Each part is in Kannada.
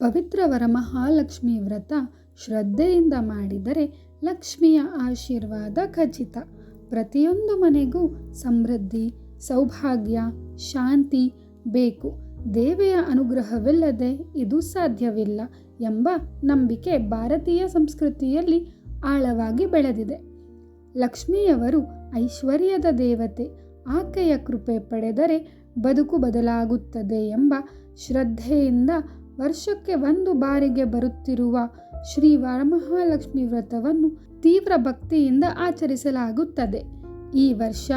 ಪವಿತ್ರ ವರಮಹಾಲಕ್ಷ್ಮಿ ವ್ರತ ಶ್ರದ್ಧೆಯಿಂದ ಮಾಡಿದರೆ ಲಕ್ಷ್ಮಿಯ ಆಶೀರ್ವಾದ ಖಚಿತ. ಪ್ರತಿಯೊಂದು ಮನೆಗೂ ಸಮೃದ್ಧಿ, ಸೌಭಾಗ್ಯ, ಶಾಂತಿ ಬೇಕು. ದೇವಿಯ ಅನುಗ್ರಹವಿಲ್ಲದೆ ಇದು ಸಾಧ್ಯವಿಲ್ಲ ಎಂಬ ನಂಬಿಕೆ ಭಾರತೀಯ ಸಂಸ್ಕೃತಿಯಲ್ಲಿ ಆಳವಾಗಿ ಬೆಳೆದಿದೆ. ಲಕ್ಷ್ಮಿಯವರು ಐಶ್ವರ್ಯದ ದೇವತೆ, ಆಕೆಯ ಕೃಪೆ ಪಡೆದರೆ ಬದುಕು ಬದಲಾಗುತ್ತದೆ ಎಂಬ ಶ್ರದ್ಧೆಯಿಂದ ವರ್ಷಕ್ಕೆ ಒಂದು ಬಾರಿಗೆ ಬರುತ್ತಿರುವ ಶ್ರೀ ವರಮಹಾಲಕ್ಷ್ಮಿ ವ್ರತವನ್ನು ತೀವ್ರ ಭಕ್ತಿಯಿಂದ ಆಚರಿಸಲಾಗುತ್ತದೆ. ಈ ವರ್ಷ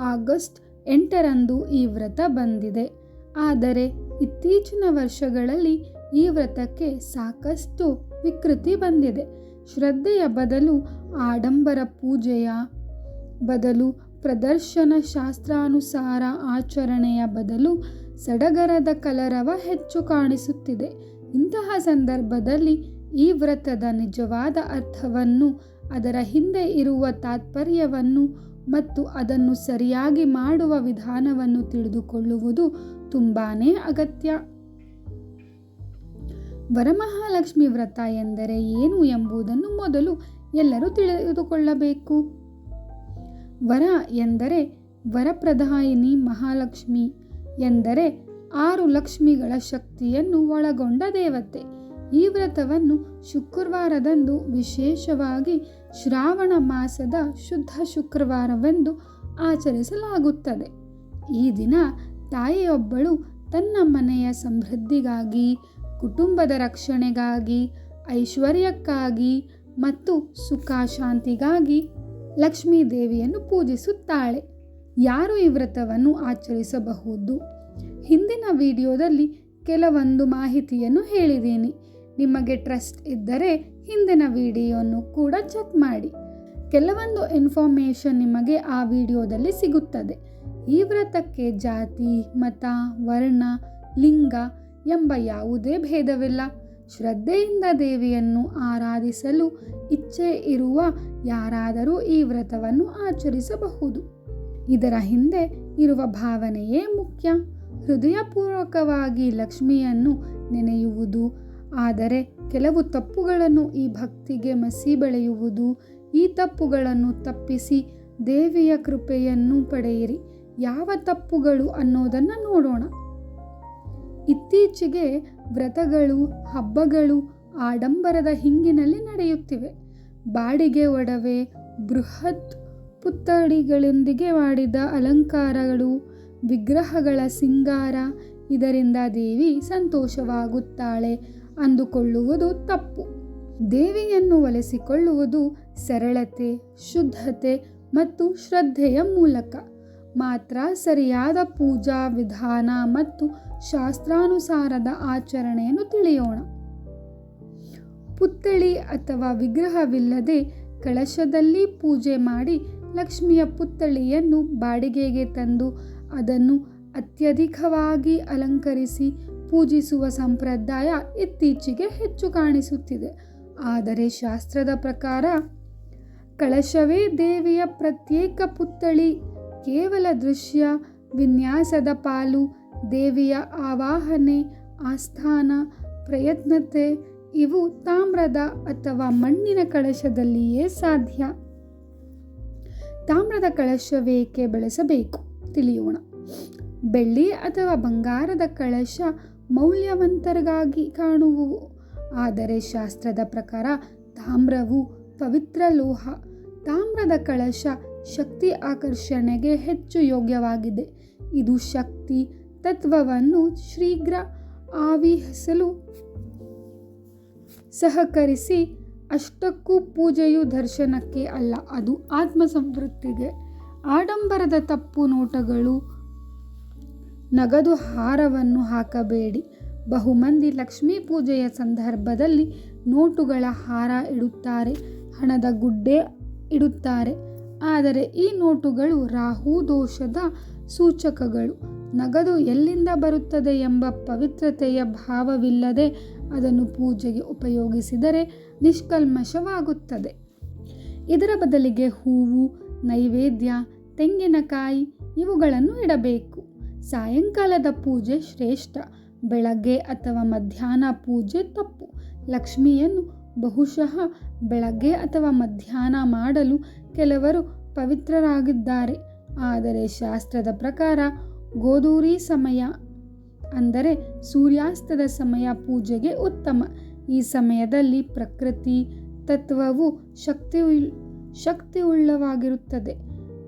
ಆಗಸ್ಟ್ ಎಂಟರಂದು ಈ ವ್ರತ ಬಂದಿದೆ. ಆದರೆ ಇತ್ತೀಚಿನ ವರ್ಷಗಳಲ್ಲಿ ಈ ವ್ರತಕ್ಕೆ ಸಾಕಷ್ಟು ವಿಕೃತಿ ಬಂದಿದೆ. ಶ್ರದ್ಧೆಯ ಬದಲು ಆಡಂಬರ ಪೂಜೆಯ ಬದಲು ಪ್ರದರ್ಶನ ಶಾಸ್ತ್ರಾನುಸಾರ ಆಚರಣೆಯ ಬದಲು ಸಡಗರದ ಕಲರವ ಹೆಚ್ಚು ಕಾಣಿಸುತ್ತಿದೆ. ಇಂತಹ ಸಂದರ್ಭದಲ್ಲಿ ಈ ವ್ರತದ ನಿಜವಾದ ಅರ್ಥವನ್ನು ಅದರ ಹಿಂದೆ ಇರುವ ತಾತ್ಪರ್ಯವನ್ನು ಮತ್ತು ಅದನ್ನು ಸರಿಯಾಗಿ ಮಾಡುವ ವಿಧಾನವನ್ನು ತಿಳಿದುಕೊಳ್ಳುವುದು ತುಂಬಾ ಅಗತ್ಯ. ವರಮಹಾಲಕ್ಷ್ಮಿ ವ್ರತ ಎಂದರೆ ಏನು ಎಂಬುದನ್ನು ಮೊದಲು ಎಲ್ಲರೂ ತಿಳಿದುಕೊಳ್ಳಬೇಕು. ವರ ಎಂದರೆ ವರಪ್ರಧಾಯಿನಿ ಮಹಾಲಕ್ಷ್ಮಿ ಎಂದರೆ ಆರು ಲಕ್ಷ್ಮಿಗಳ ಶಕ್ತಿಯನ್ನು ಒಳಗೊಂಡ ದೇವತೆ. ಈ ವ್ರತವನ್ನು ಶುಕ್ರವಾರದಂದು ವಿಶೇಷವಾಗಿ ಶ್ರಾವಣ ಮಾಸದ ಶುದ್ಧ ಶುಕ್ರವಾರವೆಂದು ಆಚರಿಸಲಾಗುತ್ತದೆ. ಈ ದಿನ ತಾಯಿಯೊಬ್ಬಳು ತನ್ನ ಮನೆಯ ಸಮೃದ್ಧಿಗಾಗಿ, ಕುಟುಂಬದ ರಕ್ಷಣೆಗಾಗಿ, ಐಶ್ವರ್ಯಕ್ಕಾಗಿ ಮತ್ತು ಸುಖ ಶಾಂತಿಗಾಗಿ ಲಕ್ಷ್ಮೀ ದೇವಿಯನ್ನು ಪೂಜಿಸುತ್ತಾಳೆ. ಯಾರು ಈ ವ್ರತವನ್ನು ಆಚರಿಸಬಹುದು? ಹಿಂದಿನ ವಿಡಿಯೋದಲ್ಲಿ ಕೆಲವೊಂದು ಮಾಹಿತಿಯನ್ನು ಹೇಳಿದ್ದೀನಿ. ನಿಮಗೆ ಟ್ರಸ್ಟ್ ಇದ್ದರೆ ಹಿಂದಿನ ವಿಡಿಯೋನು ಕೂಡ ಚೆಕ್ ಮಾಡಿ. ಕೆಲವೊಂದು ಇನ್ಫಾರ್ಮೇಷನ್ ನಿಮಗೆ ಆ ವಿಡಿಯೋದಲ್ಲಿ ಸಿಗುತ್ತದೆ. ಈ ವ್ರತಕ್ಕೆ ಜಾತಿ, ಮತ, ವರ್ಣ, ಲಿಂಗ ಎಂಬ ಯಾವುದೇ ಭೇದವಿಲ್ಲ. ಶ್ರದ್ಧೆಯಿಂದ ದೇವಿಯನ್ನು ಆರಾಧಿಸಲು ಇಚ್ಛೆ ಇರುವ ಯಾರಾದರೂ ಈ ವ್ರತವನ್ನು ಆಚರಿಸಬಹುದು. ಇದರ ಹಿಂದೆ ಇರುವ ಭಾವನೆಯೇ ಮುಖ್ಯ. ಹೃದಯಪೂರ್ವಕವಾಗಿ ಲಕ್ಷ್ಮಿಯನ್ನು ನೆನೆಯುವುದು, ಆದರೆ ಕೆಲವು ತಪ್ಪುಗಳನ್ನು ಈ ಭಕ್ತಿಗೆ ಮಸಿ ಬೆಳೆಯುವುದು. ಈ ತಪ್ಪುಗಳನ್ನು ತಪ್ಪಿಸಿ ದೇವಿಯ ಕೃಪೆಯನ್ನು ಪಡೆಯಿರಿ. ಯಾವ ತಪ್ಪುಗಳು ಅನ್ನೋದನ್ನು ನೋಡೋಣ. ಇತ್ತೀಚೆಗೆ ವ್ರತಗಳು, ಹಬ್ಬಗಳು ಆಡಂಬರದ ಹಿಂಗಿನಲ್ಲಿ ನಡೆಯುತ್ತಿವೆ. ಬಾಡಿಗೆ ಒಡವೆ, ಬೃಹತ್ ಪುತ್ಥಳಿಗಳೊಂದಿಗೆ ಮಾಡಿದ ಅಲಂಕಾರಗಳು, ವಿಗ್ರಹಗಳ ಸಿಂಗಾರ, ಇದರಿಂದ ದೇವಿ ಸಂತೋಷವಾಗುತ್ತಾಳೆ ಅಂದುಕೊಳ್ಳುವುದು ತಪ್ಪು. ದೇವಿಯನ್ನು ಒಲಿಸಿಕೊಳ್ಳುವುದು ಸರಳತೆ, ಶುದ್ಧತೆ ಮತ್ತು ಶ್ರದ್ಧೆಯ ಮೂಲಕ. ಮಾತ್ರ ಸರಿಯಾದ ಪೂಜಾ ವಿಧಾನ ಮತ್ತು ಶಾಸ್ತ್ರಾನುಸಾರದ ಆಚರಣೆಯನ್ನು ತಿಳಿಯೋಣ. ಪುತ್ಥಳಿ ಅಥವಾ ವಿಗ್ರಹವಿಲ್ಲದೆ ಕಳಶದಲ್ಲಿ ಪೂಜೆ ಮಾಡಿ ಲಕ್ಷ್ಮಿಯ ಪುತ್ಥಳಿಯನ್ನು ಬಾಡಿಗೆಗೆ ತಂದು ಅದನ್ನು ಅತ್ಯಧಿಕವಾಗಿ ಅಲಂಕರಿಸಿ ಪೂಜಿಸುವ ಸಂಪ್ರದಾಯ ಇತ್ತೀಚೆಗೆ ಹೆಚ್ಚು ಕಾಣಿಸುತ್ತಿದೆ. ಆದರೆ ಶಾಸ್ತ್ರದ ಪ್ರಕಾರ ಕಳಶವೇ ದೇವಿಯ ಪ್ರತ್ಯೇಕ ಪುತ್ಥಳಿ, ಕೇವಲ ದೃಶ್ಯ, ವಿನ್ಯಾಸದ ಪಾಲು ದೇವಿಯ ಆವಾಹನೆ, ಆಸ್ಥಾನ, ಪ್ರಯತ್ನತೆ ಇವು ತಾಮ್ರದ ಅಥವಾ ಮಣ್ಣಿನ ಕಳಶದಲ್ಲಿಯೇ ಸಾಧ್ಯ. ತಾಮ್ರದ ಕಳಶವೇಕೆ ಬಳಸಬೇಕು? ತಿಳಿಯೋಣ. ಬೆಳ್ಳಿ ಅಥವಾ ಬಂಗಾರದ ಕಳಶ ಮೌಲ್ಯವಂತರಿಗಾಗಿ ಕಾಣುವು. ಆದರೆ ಶಾಸ್ತ್ರದ ಪ್ರಕಾರ ತಾಮ್ರವು ಪವಿತ್ರ ಲೋಹ. ತಾಮ್ರದ ಕಳಶ ಶಕ್ತಿ ಆಕರ್ಷಣೆಗೆ ಹೆಚ್ಚು ಯೋಗ್ಯವಾಗಿದೆ. ಇದು ಶಕ್ತಿ ತತ್ವವನ್ನು ಶೀಘ್ರ ಆವಿಹಿಸಲು ಸಹಕರಿಸಿ ಅಷ್ಟಕ್ಕೂ ಪೂಜೆಯು ದರ್ಶನಕ್ಕೆ ಅಲ್ಲ, ಅದು ಆತ್ಮ ಸಂತೃಪ್ತಿಗೆ ಆಡಂಬರದ ತಪ್ಪು ನೋಟಗಳು, ನಗದು ಹಾರವನ್ನು ಹಾಕಬೇಡಿ. ಬಹುಮಂದಿ ಲಕ್ಷ್ಮೀ ಪೂಜೆಯ ಸಂದರ್ಭದಲ್ಲಿ ನೋಟುಗಳ ಹಾರ ಇಡುತ್ತಾರೆ, ಹಣದ ಗುಡ್ಡೆ ಇಡುತ್ತಾರೆ. ಆದರೆ ಈ ನೋಟುಗಳು ರಾಹು ದೋಷದ ಸೂಚಕಗಳು. ನಗದು ಎಲ್ಲಿಂದ ಬರುತ್ತದೆ ಎಂಬ ಪವಿತ್ರತೆಯ ಭಾವವಿಲ್ಲದೆ ಅದನ್ನು ಪೂಜೆಗೆ ಉಪಯೋಗಿಸಿದರೆ ನಿಷ್ಕಲ್ಮಶವಾಗುತ್ತದೆ. ಇದರ ಬದಲಿಗೆ ಹೂವು, ನೈವೇದ್ಯ, ತೆಂಗಿನಕಾಯಿ ಇವುಗಳನ್ನು ಇಡಬೇಕು. ಸಾಯಂಕಾಲದ ಪೂಜೆ ಶ್ರೇಷ್ಠ. ಬೆಳಗ್ಗೆ ಅಥವಾ ಮಧ್ಯಾಹ್ನ ಪೂಜೆ ತಪ್ಪು. ಲಕ್ಷ್ಮಿಯನ್ನು ಬಹುಶಃ ಬೆಳಗ್ಗೆ ಅಥವಾ ಮಧ್ಯಾಹ್ನ ಮಾಡಲು ಕೆಲವರು ಪವಿತ್ರರಾಗಿದ್ದಾರೆ. ಆದರೆ ಶಾಸ್ತ್ರದ ಪ್ರಕಾರ ಗೋಧೂರಿ ಸಮಯ ಅಂದರೆ ಸೂರ್ಯಾಸ್ತದ ಸಮಯ ಪೂಜೆಗೆ ಉತ್ತಮ. ಈ ಸಮಯದಲ್ಲಿ ಪ್ರಕೃತಿ ತತ್ವವು ಶಕ್ತಿ ಶಕ್ತಿಯುಳ್ಳವಾಗಿರುತ್ತದೆ.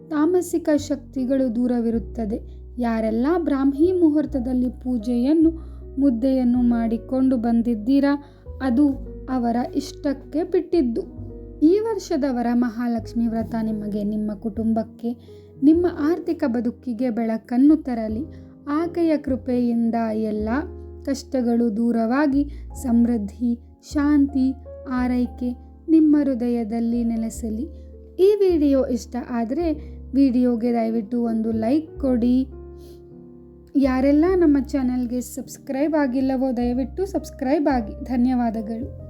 ತಾಮಸಿಕ ಶಕ್ತಿಗಳು ದೂರವಿರುತ್ತದೆ. ಯಾರೆಲ್ಲ ಬ್ರಾಹ್ಮಿ ಮುಹೂರ್ತದಲ್ಲಿ ಪೂಜೆಯನ್ನು, ಮುದ್ದೆಯನ್ನು ಮಾಡಿಕೊಂಡು ಬಂದಿದ್ದೀರಾ, ಅದು ಅವರ ಇಷ್ಟಕ್ಕೆ ಬಿಟ್ಟಿದ್ದು. ಈ ವರ್ಷದವರ ಮಹಾಲಕ್ಷ್ಮಿ ವ್ರತ ನಿಮಗೆ ನಿಮ್ಮ ಕುಟುಂಬಕ್ಕೆ ನಿಮ್ಮ ಆರ್ಥಿಕ ಬದುಕಿಗೆ ಬೆಳಕನ್ನು ತರಲಿ. ಆಕೆಯ ಕೃಪೆಯಿಂದ ಎಲ್ಲ ಕಷ್ಟಗಳು ದೂರವಾಗಿ ಸಮೃದ್ಧಿ, ಶಾಂತಿ, ಆರೈಕೆ ನಿಮ್ಮ ಹೃದಯದಲ್ಲಿ ನೆಲೆಸಲಿ. ಈ ವಿಡಿಯೋ ಇಷ್ಟ ಆದರೆ ವಿಡಿಯೋಗೆ ದಯವಿಟ್ಟು ಒಂದು ಲೈಕ್ ಕೊಡಿ. ಯಾರೆಲ್ಲ ನಮ್ಮ ಚಾನಲ್ಗೆ ಸಬ್ಸ್ಕ್ರೈಬ್ ಆಗಿಲ್ಲವೋ ದಯವಿಟ್ಟು ಸಬ್ಸ್ಕ್ರೈಬ್ ಆಗಿ. ಧನ್ಯವಾದಗಳು.